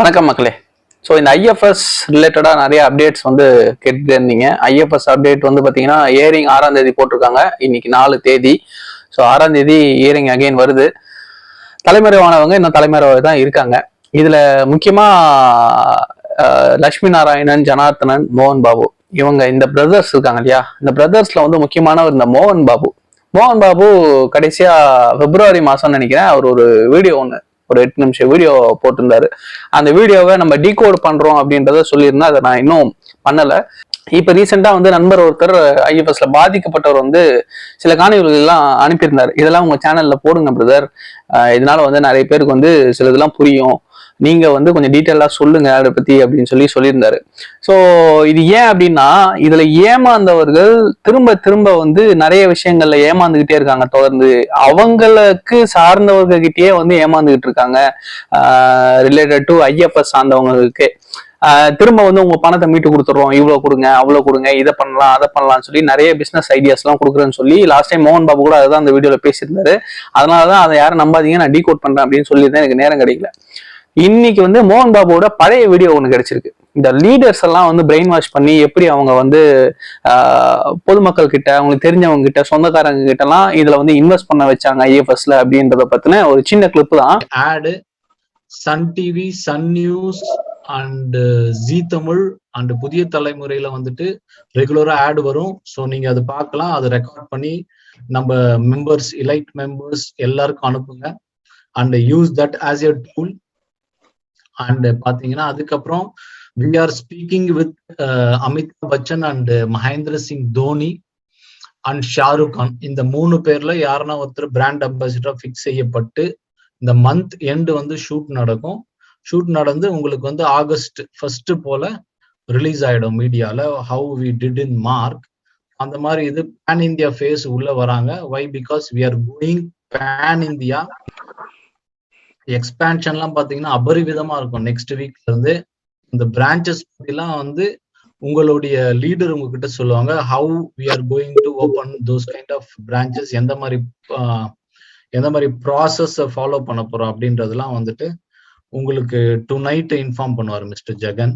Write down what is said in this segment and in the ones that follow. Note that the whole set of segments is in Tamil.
வணக்கம் மக்களே. ஸோ இந்த ஐஎஃப்எஸ் ரிலேட்டடாக நிறைய அப்டேட்ஸ் வந்து கேட்டுட்டு இருந்தீங்க ஐஎஃப்எஸ் அப்டேட் வந்து பார்த்தீங்கன்னா இயரிங் ஆறாம் தேதி போட்டிருக்காங்க. இன்னைக்கு நாலு தேதி. ஸோ ஆறாம் தேதி இயரிங் அகைன் வருது. தலைமறைவானவங்க இன்னும் தலைமறைவாக தான் இருக்காங்க. இதில் முக்கியமாக லக்ஷ்மி நாராயணன் ஜனார்த்தனன் மோகன் பாபு. இவங்க இந்த பிரதர்ஸ் இருக்காங்க இல்லையா? இந்த பிரதர்ஸில் வந்து முக்கியமானவர் இந்த மோகன் பாபு. மோகன் பாபு கடைசியாக பிப்ரவரி மாதம்னு நினைக்கிறேன். அவர் ஒரு வீடியோ ஒன்று ஒரு எட்டு நிமிஷம் வீடியோ போட்டிருந்தாரு. அந்த வீடியோவை நம்ம டீகோட் பண்றோம் அப்படின்றத சொல்லியிருந்தா அதை நான் இன்னும் பண்ணல. இப்போ ரீசெண்டாக வந்து நண்பர் ஒருத்தர் ஐஎஃப்எஸ்ல பாதிக்கப்பட்டவர் வந்து சில காணொலிகள் எல்லாம் இதெல்லாம் உங்கள் சேனல்ல போடுங்க பிரதர் இதனால வந்து நிறைய பேருக்கு வந்து சில இதெல்லாம் புரியும். நீங்க வந்து கொஞ்சம் டீட்டெயிலாக சொல்லுங்க அதை பத்தி அப்படின்னு சொல்லி சொல்லியிருந்தாரு. ஸோ இது ஏன் அப்படின்னா இதுல ஏமாந்தவர்கள் திரும்ப திரும்ப வந்து நிறைய விஷயங்கள்ல ஏமாந்துகிட்டே இருக்காங்க. தொடர்ந்து அவங்களுக்கு சார்ந்தவர்கிட்டயே வந்து ஏமாந்துகிட்டு இருக்காங்க. ரிலேட்டட் டு ஐஎஃப்எஸ் சார்ந்தவங்களுக்கு. திரும்ப வந்து உங்க பணத்தை மீட்டு கொடுத்துறோம் இவ்வளவு கொடுங்க அவ்வளவு கொடுங்க இதை பண்ணலாம் அதை பண்ணலாம்னு சொல்லி நிறைய பிசினஸ் ஐடியாஸ் எல்லாம் கொடுக்குறேன்னு சொல்லி லாஸ்ட் டைம் மோகன் பாபு கூட அதுதான் அந்த வீடியோல பேசியிருந்தாரு. அதனாலதான் அதை யாரும் நம்பாதீங்க நான் டீகோட் பண்றேன் அப்படின்னு சொல்லியிருந்தேன் எனக்கு நேரம் கிடைக்கல. இன்னைக்கு வந்து மோகன் பாபுவோட பழைய வீடியோ ஒன்று கிடைச்சிருக்கு. இந்த லீடர்ஸ் எல்லாம் வந்து பிரெயின் வாஷ் பண்ணி எப்படி அவங்க வந்து பொதுமக்கள் கிட்ட அவங்களுக்கு தெரிஞ்சவங்க கிட்ட சொந்தக்காரங்க கிட்ட எல்லாம் இதுல வந்து இன்வெஸ்ட் பண்ண வச்சாங்க ஐஎஃப்எஸ்ல அப்படின்றத பத்தின ஒரு சின்ன கிளிப் தான். ஆடு Sun TV Sun News and Zee Tamil and புதிய தலைமுறையில வந்துட்டு ரெகுலரா ஆட் வரும். ஸோ நீங்க அதை பார்க்கலாம். அதை ரெக்கார்ட் பண்ணி நம்ம மெம்பர்ஸ் இலைட் மெம்பர்ஸ் எல்லாருக்கும் அனுப்புங்க. And use that as a tool and பாத்தீங்கன்னா அதுக்கப்புறம் we are speaking with Amitabh Bachchan and Mahendra Singh Dhoni and Shahrukh Khan இந்த மூணு பேர்ல யாருன்னா ஒருத்தர் பிராண்ட் அம்பாசிடரா ஃபிக்ஸ் செய்யப்பட்டு இந்த மந்த் எண்டு வந்து ஷூட் நடக்கும். ஷூட் நடந்து உங்களுக்கு வந்து ஆகஸ்ட் ஃபர்ஸ்ட் போல ரிலீஸ் ஆயிடும் மீடியால how we did in mark அந்த மாதிரி இது பேன் இந்தியா ஃபேஸ் உள்ள வராங்க. Why because we are going pan India எக்ஸ்பேன்ஷன்லாம் பார்த்தீங்கன்னா அபரிவிதமா இருக்கும். நெக்ஸ்ட் வீக்ல இருந்து இந்த பிரான்ச்சஸ் பத்திலாம் வந்து உங்களுடைய லீடர் உங்ககிட்ட சொல்லுவாங்க. How we are going to open those kind of branches எந்த மாதிரி எந்த மாதிரி ப்ராசஸ் ஃபாலோ பண்ண போறோம் அப்படின்றதுலாம் வந்துட்டு உங்களுக்கு டு நைட் இன்ஃபார்ம் பண்ணுவார் மிஸ்டர் ஜெகன்.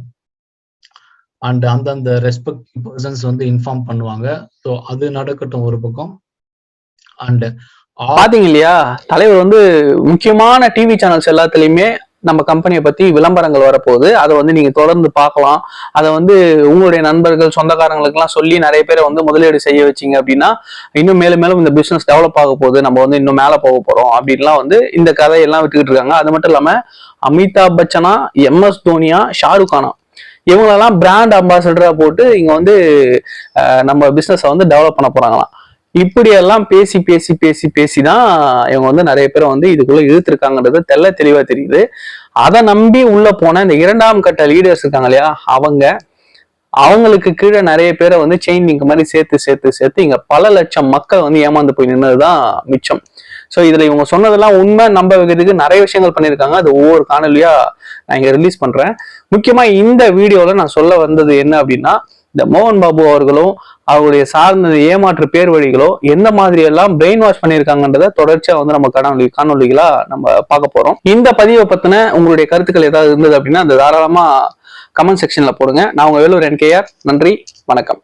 அண்ட் அந்தந்த ரெஸ்பெக்ட் பர்சன்ஸ் வந்து இன்ஃபார்ம் பண்ணுவாங்க. ஸோ அது நடக்கட்டும் ஒரு பக்கம். அண்ட் பாத்தீங்க இல்லையா? தலைவர் வந்து முக்கியமான டிவி சேனல்ஸ் எல்லாத்துலயுமே நம்ம கம்பெனியை பத்தி விளம்பரங்கள் வரப்போகுது. அதை வந்து நீங்க தொடர்ந்து பார்க்கலாம். அதை வந்து உங்களுடைய நண்பர்கள் சொந்தக்காரங்களுக்கெல்லாம் சொல்லி நிறைய பேரை வந்து முதலீடு செய்ய வச்சிங்க அப்படின்னா இன்னும் மேலும் மேலும் இந்த பிசினஸ் டெவலப் ஆக போகுது. நம்ம வந்து இன்னும் மேல போக போறோம் அப்படின்லாம் வந்து இந்த கதையெல்லாம் விட்டுக்கிட்டு இருக்காங்க. அது மட்டும் இல்லாம அமிதாப் பச்சனா எம்எஸ் தோனியா ஷாருக் கானா. இவங்களெல்லாம் பிராண்ட் அம்பாசடரா போட்டு இங்க வந்து நம்ம பிசினஸை வந்து டெவலப் பண்ண போறாங்களாம். இப்படியெல்லாம் பேசி பேசி பேசி பேசி தான் இவங்க வந்து நிறைய பேரை வந்து இதுக்குள்ள இழுத்துருக்காங்கன்றது தெள்ள தெளிவா தெரியுது. அதை நம்பி உள்ள போன இந்த இரண்டாம் கட்ட லீடர்ஸ் இருக்காங்க இல்லையா அவங்க அவங்களுக்கு கீழே நிறைய பேரை வந்து செயின் லிங்க் மாதிரி சேர்த்து சேர்த்து சேர்த்து இங்க பல லட்சம் மக்கள் வந்து ஏமாந்து போய் நின்னதுதான் மிச்சம். ஸோ இதுல இவங்க சொன்னதெல்லாம் உண்மை நம்ப வைக்கிறதுக்கு நிறைய விஷயங்கள் பண்ணியிருக்காங்க. அது ஒவ்வொரு காணொலியா நான் இங்க ரிலீஸ் பண்றேன். முக்கியமா இந்த வீடியோல நான் சொல்ல வந்தது என்ன அப்படின்னா இந்த மோகன் பாபு அவர்களும் அவருடைய சார்ந்த ஏமாற்று பேர் வழிகளோ எந்த மாதிரி எல்லாம் பிரெயின் வாஷ் பண்ணியிருக்காங்கன்றத தொடர்ச்சியா வந்து நம்ம காணொலி காணொலிகளா நம்ம பார்க்க போறோம். இந்த பதிவை பத்தின உங்களுடைய கருத்துக்கள் ஏதாவது இருந்தது அப்படின்னா அந்த தாராளமா கமெண்ட் செக்ஷன்ல போடுங்க. நான் உங்க வேலூர் என்கேஆர் நன்றி வணக்கம்.